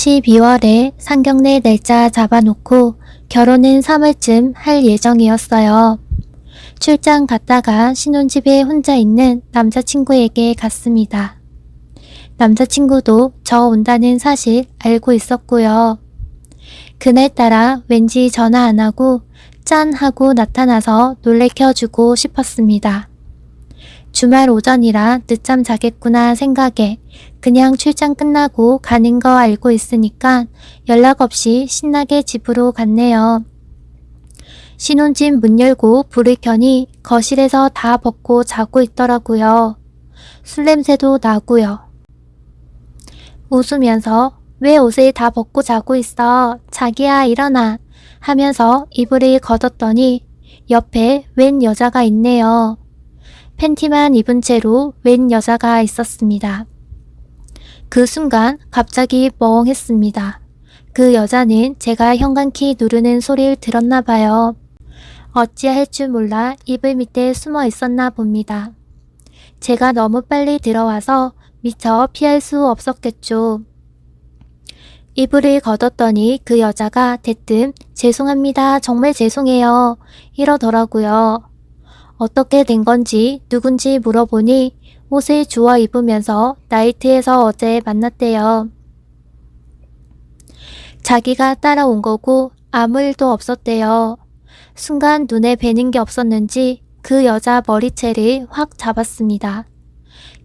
12월에 상경례 날짜 잡아놓고 결혼은 3월쯤 할 예정이었어요. 출장 갔다가 신혼집에 혼자 있는 남자친구에게 갔습니다. 남자친구도 저 온다는 사실 알고 있었고요. 그날따라 왠지 전화 안 하고 짠 하고 나타나서 놀래켜주고 싶었습니다. 주말 오전이라 늦잠 자겠구나 생각에 그냥 출장 끝나고 가는 거 알고 있으니까 연락 없이 신나게 집으로 갔네요. 신혼집 문 열고 불을 켜니 거실에서 다 벗고 자고 있더라고요. 술 냄새도 나고요. 웃으면서 왜 옷을 다 벗고 자고 있어? 자기야 일어나 하면서 이불을 걷었더니 옆에 웬 여자가 있네요. 팬티만 입은 채로 웬 여자가 있었습니다. 그 순간 갑자기 멍했습니다. 그 여자는 제가 현관키 누르는 소리를 들었나 봐요. 어찌할 줄 몰라 이불 밑에 숨어 있었나 봅니다. 제가 너무 빨리 들어와서 미처 피할 수 없었겠죠. 이불을 걷었더니 그 여자가 대뜸 죄송합니다. 정말 죄송해요. 이러더라고요. 어떻게 된 건지 누군지 물어보니 옷을 주워 입으면서 나이트에서 어제 만났대요. 자기가 따라온 거고 아무 일도 없었대요. 순간 눈에 뵈는 게 없었는지 그 여자 머리채를 확 잡았습니다.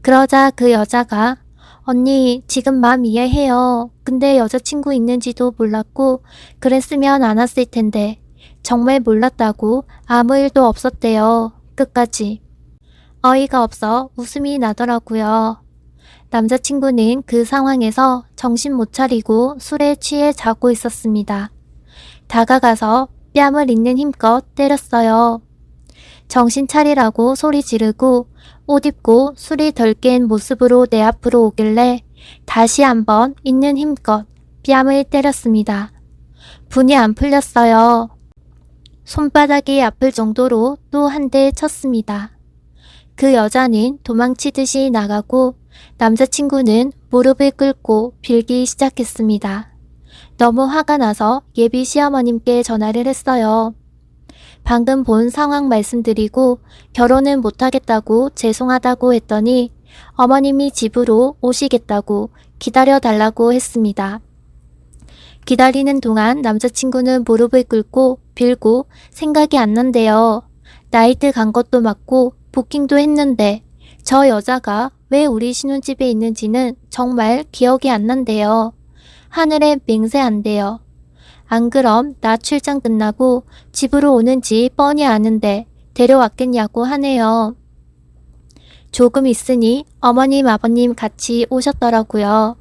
그러자 그 여자가 언니 지금 마음 이해해요. 근데 여자친구 있는지도 몰랐고 그랬으면 안 왔을 텐데 정말 몰랐다고 아무 일도 없었대요. 끝까지. 어이가 없어 웃음이 나더라고요. 남자친구는 그 상황에서 정신 못 차리고 술에 취해 자고 있었습니다. 다가가서 뺨을 있는 힘껏 때렸어요. 정신 차리라고 소리 지르고 옷 입고 술이 덜 깬 모습으로 내 앞으로 오길래 다시 한번 있는 힘껏 뺨을 때렸습니다. 분이 안 풀렸어요. 손바닥이 아플 정도로 또 한 대 쳤습니다. 그 여자는 도망치듯이 나가고 남자친구는 무릎을 꿇고 빌기 시작했습니다. 너무 화가 나서 예비 시어머님께 전화를 했어요. 방금 본 상황 말씀드리고 결혼은 못하겠다고 죄송하다고 했더니 어머님이 집으로 오시겠다고 기다려 달라고 했습니다. 기다리는 동안 남자친구는 무릎을 꿇고 빌고 생각이 안 난대요. 나이트 간 것도 맞고 부킹도 했는데 저 여자가 왜 우리 신혼집에 있는지는 정말 기억이 안 난대요. 하늘에 맹세한대요. 안 그럼 나 출장 끝나고 집으로 오는지 뻔히 아는데 데려왔겠냐고 하네요. 조금 있으니 어머님 아버님 같이 오셨더라고요.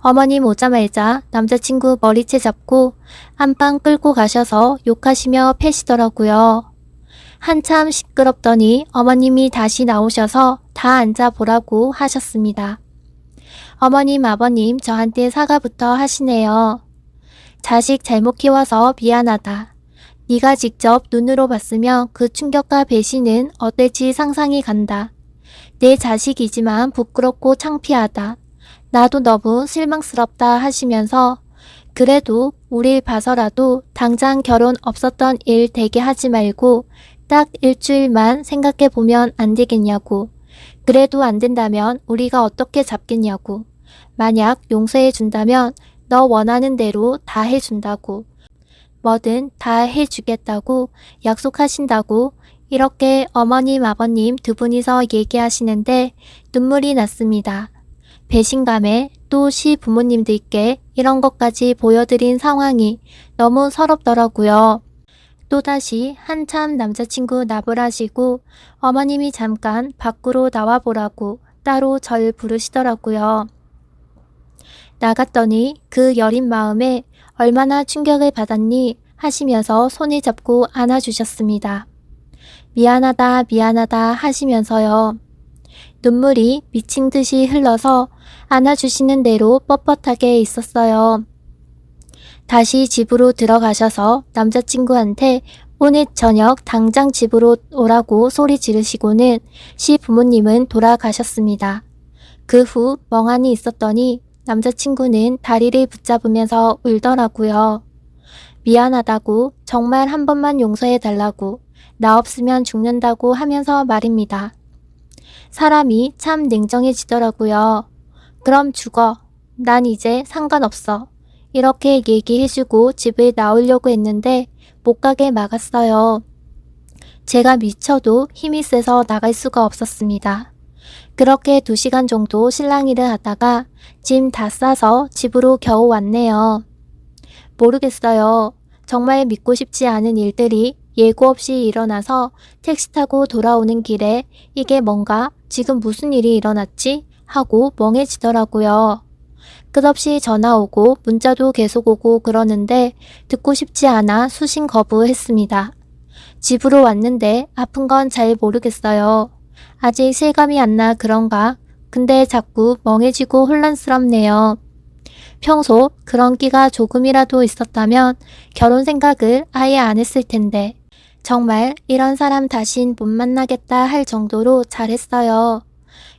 어머님 오자마자 남자친구 머리채 잡고 안방 끌고 가셔서 욕하시며 패시더라고요. 한참 시끄럽더니 어머님이 다시 나오셔서 다 앉아보라고 하셨습니다. 어머님, 아버님 저한테 사과부터 하시네요. 자식 잘못 키워서 미안하다. 네가 직접 눈으로 봤으면 그 충격과 배신은 어떨지 상상이 간다. 내 자식이지만 부끄럽고 창피하다. 나도 너무 실망스럽다 하시면서 그래도 우릴 봐서라도 당장 결혼 없었던 일 되게 하지 말고 딱 일주일만 생각해 보면 안 되겠냐고. 그래도 안 된다면 우리가 어떻게 잡겠냐고. 만약 용서해 준다면 너 원하는 대로 다 해준다고. 뭐든 다 해주겠다고 약속하신다고 이렇게 어머님, 아버님 두 분이서 얘기하시는데 눈물이 났습니다. 배신감에 또 시 부모님들께 이런 것까지 보여드린 상황이 너무 서럽더라고요. 또다시 한참 남자친구 나불하시고 어머님이 잠깐 밖으로 나와보라고 따로 절 부르시더라고요. 나갔더니 그 여린 마음에 얼마나 충격을 받았니 하시면서 손을 잡고 안아주셨습니다. 미안하다 미안하다 하시면서요. 눈물이 미친 듯이 흘러서 안아주시는 대로 뻣뻣하게 있었어요. 다시 집으로 들어가셔서 남자친구한테 오늘 저녁 당장 집으로 오라고 소리 지르시고는 시 부모님은 돌아가셨습니다. 그 후 멍하니 있었더니 남자친구는 다리를 붙잡으면서 울더라고요. 미안하다고, 정말 한 번만 용서해 달라고, 나 없으면 죽는다고 하면서 말입니다. 사람이 참 냉정해지더라고요. 그럼 죽어. 난 이제 상관없어. 이렇게 얘기해주고 집을 나오려고 했는데 못 가게 막았어요. 제가 미쳐도 힘이 세서 나갈 수가 없었습니다. 그렇게 두 시간 정도 실랑이를 하다가 짐 다 싸서 집으로 겨우 왔네요. 모르겠어요. 정말 믿고 싶지 않은 일들이 예고 없이 일어나서 택시 타고 돌아오는 길에 이게 뭔가 지금 무슨 일이 일어났지? 하고 멍해지더라고요. 끝없이 전화 오고 문자도 계속 오고 그러는데 듣고 싶지 않아 수신 거부했습니다. 집으로 왔는데 아픈 건 잘 모르겠어요. 아직 실감이 안 나 그런가? 근데 자꾸 멍해지고 혼란스럽네요. 평소 그런 끼가 조금이라도 있었다면 결혼 생각을 아예 안 했을 텐데 정말 이런 사람 다신 못 만나겠다 할 정도로 잘했어요.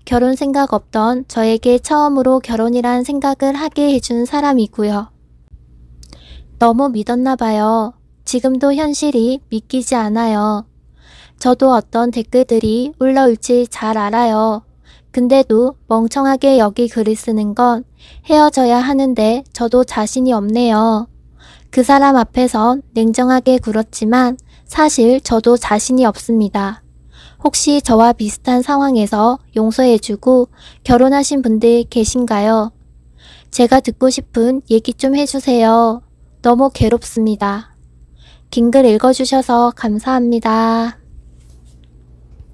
결혼 생각 없던 저에게 처음으로 결혼이란 생각을 하게 해준 사람이고요. 너무 믿었나 봐요. 지금도 현실이 믿기지 않아요. 저도 어떤 댓글들이 올라올지 잘 알아요. 근데도 멍청하게 여기 글을 쓰는 건 헤어져야 하는데 저도 자신이 없네요. 그 사람 앞에선 냉정하게 굴었지만 사실 저도 자신이 없습니다. 혹시 저와 비슷한 상황에서 용서해주고 결혼하신 분들 계신가요? 제가 듣고 싶은 얘기 좀 해주세요. 너무 괴롭습니다. 긴 글 읽어주셔서 감사합니다.